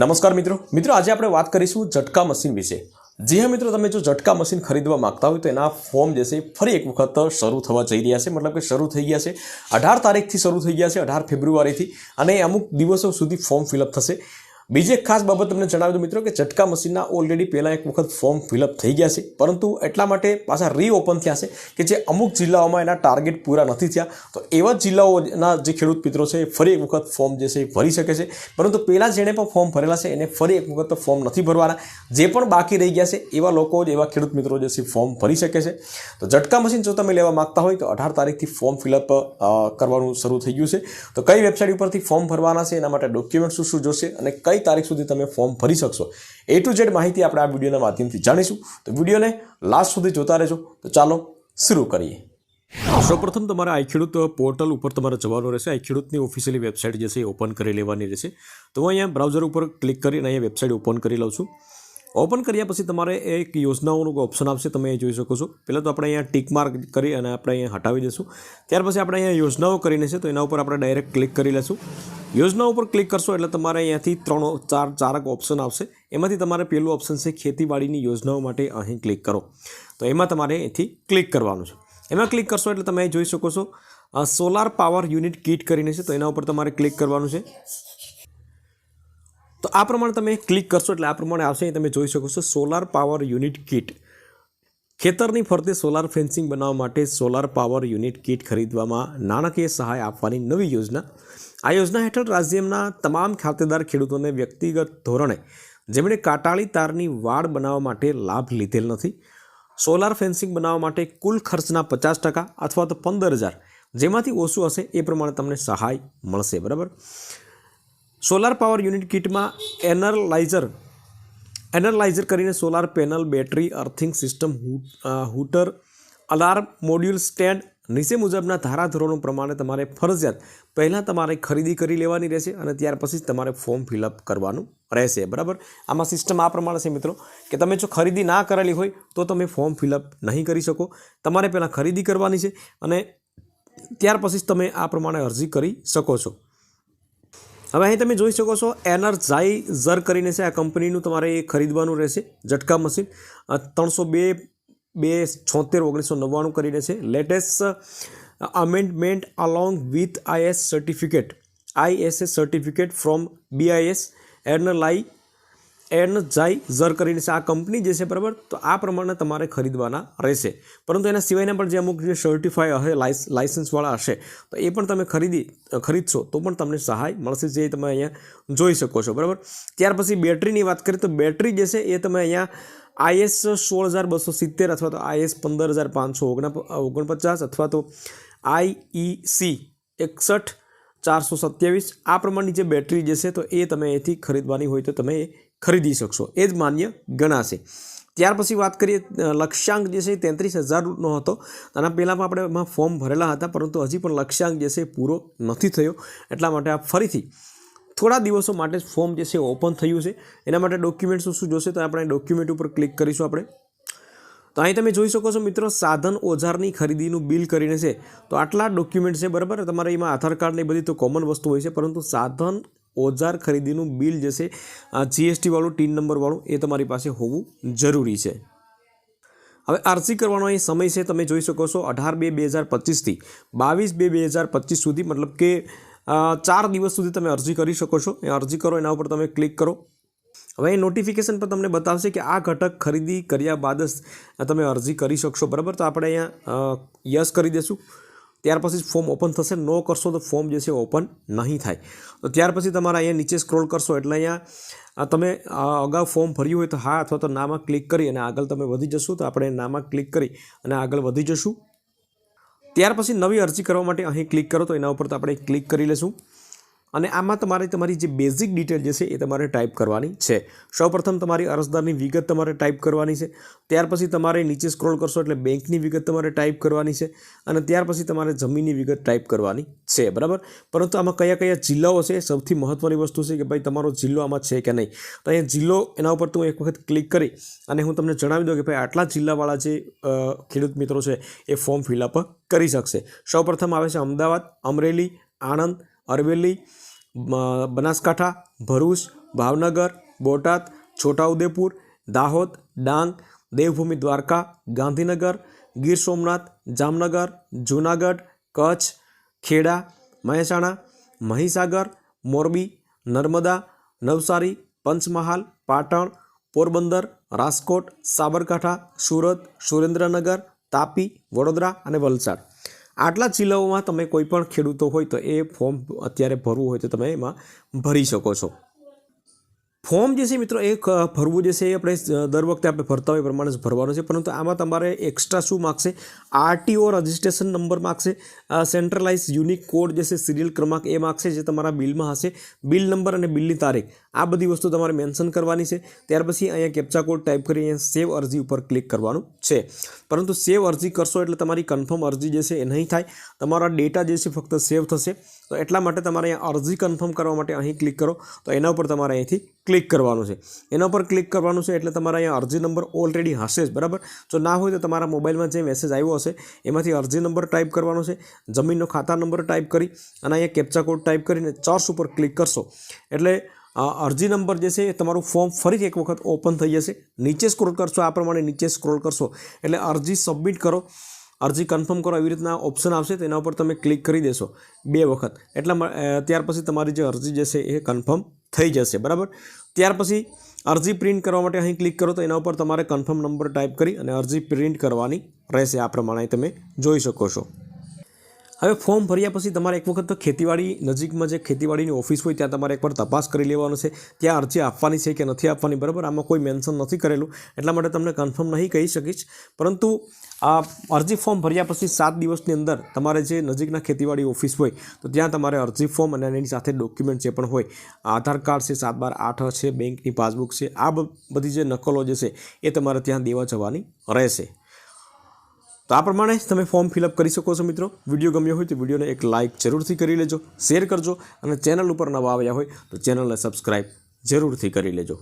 નમસ્કાર મિત્રો. મિત્રો, આજે આપણે વાત કરીશું ઝટકા મશીન વિશે. જી હા મિત્રો, તમે જો ઝટકા મશીન ખરીદવા માંગતા હોય તો એના ફોર્મ જે છે ફરી એક વખત શરૂ થવા જઈ રહ્યા છે. મતલબ કે શરૂ થઈ ગયા છે. અઢાર તારીખથી શરૂ થઈ ગયા છે, અઢાર ફેબ્રુઆરીથી. અને અમુક દિવસો સુધી ફોર્મ ફિલઅપ થશે. બીજી એક ખાસ બાબત તમને જણાવી દઉં મિત્રો કે ઝટકા મશીનના ઓલરેડી પહેલાં એક વખત ફોર્મ ફિલઅપ થઈ ગયા છે. પરંતુ એટલા માટે પાછા રીઓપન થયા છે કે જે અમુક જિલ્લાઓમાં એના ટાર્ગેટ પૂરા નથી થયા. તો એવા જિલ્લાઓના જે ખેડૂત મિત્રો છે એ ફરી એક વખત ફોર્મ જે છે એ ભરી શકે છે. પરંતુ પહેલાં જેણે પણ ફોર્મ ભરેલા છે, એને ફરી એક વખત ફોર્મ નથી ભરવાના. જે પણ બાકી રહી ગયા છે, એવા લોકો જ એવા ખેડૂત મિત્રો જે છે ફોર્મ ભરી શકે છે. તો ઝટકા મશીન જો તમે લેવા માગતા હોય તો અઢાર તારીખથી ફોર્મ ફિલઅપ કરવાનું શરૂ થઈ ગયું છે. તો કઈ વેબસાઇટ ઉપરથી ફોર્મ ભરવાના છે, એના માટે ડોક્યુમેન્ટ શું શું જોશે અને કઈ તારીખ સુધી તમે ફોર્મ ભરી શકશો. એ ટુ ઝેડ માહિતી આપણે આ વિડીયોના માધ્યમથી જાણીશું. તો વિડીયોને લાસ્ટ સુધી જોતા રહેજો. તો ચાલો શરૂ કરીએ. સૌપ્રથમ તમારે આઈ ખેડૂત પોર્ટલ ઉપર તમારે જવાનું રહેશે. આઈ ખેડૂતની ઓફિશિયલી વેબસાઇટ જે છે એ ઓપન કરી લેવાની રહેશે. તો હું અહીંયા બ્રાઉઝર ઉપર ક્લિક કરીને અહીંયા વેબસાઇટ ઓપન કરી લઉં છું. ઓપન કર્યા પછી તમારે એક યોજનાઓનું ઓપ્શન આપશે, તમે એ જોઈ શકો છો. પહેલાં તો આપણે અહીંયા ટીક માર્ક કરી અને આપણે અહીંયા હટાવી દઈશું. ત્યાર પછી આપણે અહીંયા યોજનાઓ કરીને છે, તો એના ઉપર આપણે ડાયરેક્ટ ક્લિક કરી લઈશું યોજના ઉપર ક્લિક કરશો એટલે તમારે અહીંયાથી ત્રણ, ચાર ચારક ઓપ્શન આવશે. એમાંથી તમારે પહેલું ઓપ્શન છે, ખેતીવાડીની યોજનાઓ માટે અહીં ક્લિક કરો. તો એમાં તમારે અહીંથી ક્લિક કરવાનું છે. એમાં ક્લિક કરશો એટલે તમે જોઈ શકો છો સોલાર પાવર યુનિટ કીટ કરીને છે, તો એના ઉપર તમારે ક્લિક કરવાનું છે. તો આ પ્રમાણે તમે ક્લિક કરશો એટલે આ પ્રમાણે આવશે તમે જોઈ શકો છો સોલાર પાવર યુનિટ કીટ. ખેતરની ફરતે સોલાર ફેન્સિંગ બનાવવા માટે સોલાર પાવર યુનિટ કીટ ખરીદવામાં નાણાકીય સહાય આપવાની નવી યોજના. આ યોજના હેઠળ રાજ્યના તમામ ખાતેદાર ખેડૂતોને વ્યક્તિગત ધોરણે જેમણે કાટાળી તારની વાડ બનાવવા માટે લાભ લીધેલ નથી, સોલાર ફેન્સિંગ બનાવવા માટે કુલ ખર્ચના પચાસ ટકા અથવા તો પંદર હજાર જેમાંથી ઓછું હશે એ પ્રમાણે તમને સહાય મળશે, બરાબર? સોલાર પાવર યુનિટ કિટમાં એનરલાઇઝર એનરલાઇઝર કરીને solar panel, battery, earthing system hooter, alarm, module, stand નીચે મુજબના ધારાધોરણો પ્રમાણે તમારે ફરજિયાત પહેલાં તમારે ખરીદી કરી લેવાની રહેશે અને ત્યાર પછી જ તમારે ફોર્મ ફિલઅપ કરવાનું રહેશે. બરાબર? આમાં સિસ્ટમ આ પ્રમાણે છે મિત્રો કે તમે જો ખરીદી ના કરેલી હોય તો તમે ફોર્મ ફિલઅપ નહીં કરી શકો. તમારે પહેલાં ખરીદી કરવાની છે અને ત્યાર પછી જ તમે આ પ્રમાણે અરજી કરી શકો છો. હવે અહીં તમે જોઈ શકો છો એનર્જાઇઝર કરીને છે આ કંપનીનું તમારે એ ખરીદવાનું રહેશે, ઝટકા મશીન. ત્રણસો બે બે છોતેર, ઓગણીસો નવ્વાણું કરીને છે. Latest amendment along with IS certificate ISS certificate from BIS એર્નલાઈ ઝર કરીને છે આ કંપની જે છે, બરાબર? તો આ પ્રમાણે તમારે ખરીદવાના રહેશે. પરંતુ એના સિવાયના પણ જે અમુક જે સર્ટિફાઈ હશે લાઇસન્સવાળા હશે, તો એ પણ તમે ખરીદી, ખરીદશો તો પણ તમને સહાય મળશે જે તમે અહીંયા જોઈ શકો છો, બરાબર? ત્યાર પછી બેટરીની વાત કરીએ તો બેટરી જે છે, એ તમે અહીંયા આઈએસ સોળ હજાર બસો સિત્તેર અથવા તો આઈએસ પંદર હજાર પાંચસો ઓગણ ઓગણપચાસ અથવા તો આઈઈસી એકસઠ ચારસો સત્યાવીસ આ પ્રમાણની જે બેટરી જે છે, તો એ તમે એથી ખરીદવાની હોય તો તમે ખરીદી શકશો. એ જ માન્ય ગણાશે. ત્યાર પછી વાત કરીએ લક્ષ્યાંક જે છે એ તેત્રીસ હજારનો હતો. આના પહેલાંમાં આપણે એમાં ફોર્મ ભરેલા હતા, પરંતુ હજી પણ લક્ષ્યાંક જે છે પૂરો નથી થયો. એટલા માટે આ ફરીથી થોડા દિવસો માટે ફોર્મ જે છે ઓપન થયું છે. એના માટે ડોક્યુમેન્ટ શું શું જોશે તો આપણે ડોક્યુમેન્ટ ઉપર ક્લિક કરીશું આપણે. તો અહીં તમે જોઈ શકો છો મિત્રો, સાધન ઓજારની ખરીદીનું બિલ કરીને છે. તો આટલા ડોક્યુમેન્ટ છે બરાબર? તમારે એમાં આધાર કાર્ડ ને બધી તો કોમન વસ્તુ હોય છે, પરંતુ સાધન ઓજાર ખરીદીનું બિલ જે છે જીએસટી વાળું, ટીન નંબરવાળું એ તમારી પાસે હોવું જરૂરી છે. હવે અરજી કરવાનો અહીં સમય છે, તમે જોઈ શકો છો, અઢાર બે બે હજાર પચીસથી બાવીસ બે બે હજાર પચીસ સુધી, મતલબ કે ચાર દિવસ સુધી તમે અરજી કરી શકો છો. એ અરજી કરો, એના ઉપર તમે ક્લિક કરો. હવે નોટિફિકેશન પર તમને બતાવશે કે આ ઘટક ખરીદી કર્યા બાદ જ તમે અરજી કરી શકશો. બરાબર? તો આપણે અહીંયા યસ કરી દઈશું ત્યાર પછી ફોર્મ ઓપન થશે. નો કરશો તો ફોર્મ જે છે ઓપન નહીં થાય. તો ત્યાર પછી તમારે અહીંયા નીચે સ્ક્રોલ કરશો એટલે અહીંયા તમે અગાઉ ફોર્મ ભર્યું હોય તો હા અથવા તો નામાં ક્લિક કરી અને આગળ તમે વધી જશો તો આપણે નામાં ક્લિક કરી અને આગળ વધી જશું. ત્યાર પછી નવી અરજી કરવા માટે અહીં ક્લિક કરો તો એના ઉપર તો આપણે ક્લિક કરી લેશું. અને આમાં તમારે તમારી જે બેઝિક ડિટેલ જે છે એ તમારે ટાઈપ કરવાની છે. સૌપ્રથમ તમારી અરજદારની વિગત તમારે ટાઈપ કરવાની છે. ત્યાર પછી તમારે નીચે સ્ક્રોલ કરશો એટલે બેંકની વિગત તમારે ટાઈપ કરવાની છે અને ત્યાર પછી તમારે જમીનની વિગત ટાઈપ કરવાની છે. બરાબર? પરંતુ આમાં કયા કયા જિલ્લાઓ છે? સૌથી મહત્ત્વની વસ્તુ છે કે ભાઈ તમારો જિલ્લો આમાં છે કે નહીં? તો અહીંયા જિલ્લો એના ઉપર તો એક વખત ક્લિક કરી અને હું તમને જણાવી દઉં કે ભાઈ આટલા જિલ્લાવાળા જે ખેડૂત મિત્રો છે એ ફોર્મ ફિલઅપ કરી શકશે. સૌપ્રથમ આવે છે અમદાવાદ, અમરેલી, આણંદ અરવેલી બનાસકાંઠા, ભરૂચ, ભાવનગર, બોટાદ, છોટાઉદેપુર, દાહોદ, ડાંગ, દેવભૂમિ દ્વારકા, ગાંધીનગર, ગીર સોમનાથ, જામનગર, જૂનાગઢ, કચ્છ, ખેડા, મહેસાણા, મહીસાગર, મોરબી, નર્મદા, નવસારી, પંચમહાલ, પાટણ, પોરબંદર, રાજકોટ, સાબરકાંઠા, સુરત, સુરેન્દ્રનગર, તાપી, વડોદરા અને વલસાડ. આટલા જિલ્લાઓમાં તમે કોઈ પણ ખેડૂતો હોય તો એ ફોર્મ અત્યારે ભરવું હોય તો તમે એમાં ભરી શકો છો. ફોર્મ જે છે મિત્રો, એ ભરવું જે છે, એ આપણે દર વખતે આપણે ભરતા હોય પ્રમાણે ભરવાનું છે. પરંતુ આમાં તમારે એક્સ્ટ્રા શું માગશે? આરટીઓ રજિસ્ટ્રેશન નંબર માગશે. સેન્ટ્રલાઇઝ યુનિક કોડ જે છે સિરિયલ ક્રમાંક એ માગશે જે તમારા બિલમાં હશે. બિલ નંબર અને બિલની તારીખ, આ બધી વસ્તુ તમારે મેન્શન કરવાની છે. ત્યાર પછી અહીંયા કેપ્ચા કોડ ટાઈપ કરી અહીંયા સેવ અરજી ઉપર ક્લિક કરવાનું છે. પરંતુ સેવ અરજી કરશો એટલે તમારી કન્ફર્મ અરજી જે છે, એ નહીં થાય. તમારા ડેટા જે છે, ફક્ત સેવ થશે. તો એટલા માટે તમારે અહીંયા અરજી કન્ફર્મ કરવા માટે અહીં ક્લિક કરો. તો એના ઉપર તમારે અહીંથી ક્લિક કરવાનું છે. એના ઉપર ક્લિક કરવાનું છે એટલે તમારા અહીંયા અરજી નંબર ઓલરેડી હશે જ, બરાબર? જો ના હોય તો તમારા મોબાઈલમાં જે મેસેજ આવ્યો હશે, એમાંથી અરજી નંબર ટાઈપ કરવાનો છે, જમીનનો ખાતા નંબર ટાઈપ કરી, અને અહીંયા કેપ્ચા કોડ ટાઈપ કરીને ચર્ચ ઉપર ક્લિક કરશો. એટલે અરજી નંબર જે છે એ તમારું ફોર્મ ફરીથી એક વખત ઓપન થઈ જશે. નીચે સ્ક્રોલ કરશો, આ પ્રમાણે નીચે સ્ક્રોલ કરશો. એટલે અરજી સબમિટ કરો. અરજી કન્ફર્મ કરો, એવી રીતના ઓપ્શન આવશે, તેના ઉપર તમે ક્લિક કરી દેશો બે વખત. એટલા ત્યાર પછી તમારી જે અરજી જે છે એ કન્ફર્મ થઈ જશે, બરાબર? ત્યાર પછી અરજી પ્રિન્ટ કરવા માટે અહીં ક્લિક કરો તો એના ઉપર તમારે કન્ફર્મ નંબર ટાઈપ કરી અને અરજી પ્રિન્ટ કરવાની રહેશે. આ પ્રમાણે તમે જોઈ શકો છો. હવે ફોર્મ ભર્યા પછી તમારે એક વખત ખેતીવાડી નજીકમાં જે ખેતીવાડીની ઓફિસ હોય ત્યાં તમારે એકવાર તપાસ કરી લેવાનો છે. ત્યાં અરજી આપવાની છે કે નથી આપવાની, બરાબર? આમાં કોઈ મેન્શન નથી કરેલું. એટલા માટે તમને કન્ફર્મ નહીં કહી શકીશ. પરંતુ આ અરજી ફોર્મ ભર્યા પછી સાત દિવસની અંદર તમારે જે નજીકના ખેતીવાડી ઓફિસ હોય, તો ત્યાં તમારે અરજી ફોર્મ અને એની સાથે ડોક્યુમેન્ટ જે પણ હોય, આધાર કાર્ડ છે, સાત બાર આઠ છે બેંકની પાસબુક છે, આ બધી જે નકલો જે છે, એ તમારે ત્યાં દેવા જવાની રહેશે. તો આ પ્રમાણે તમે ફોર્મ ફિલઅપ કરી શકો છો મિત્રો. વીડિયો ગમ્યો હોય તો વિડીયોને એક લાઇક જરૂરથી કરી લેજો, શેર કરજો અને ચેનલ ઉપર નવા આવ્યા હોય તો ચેનલને સબસ્ક્રાઈબ જરૂરથી કરી લેજો.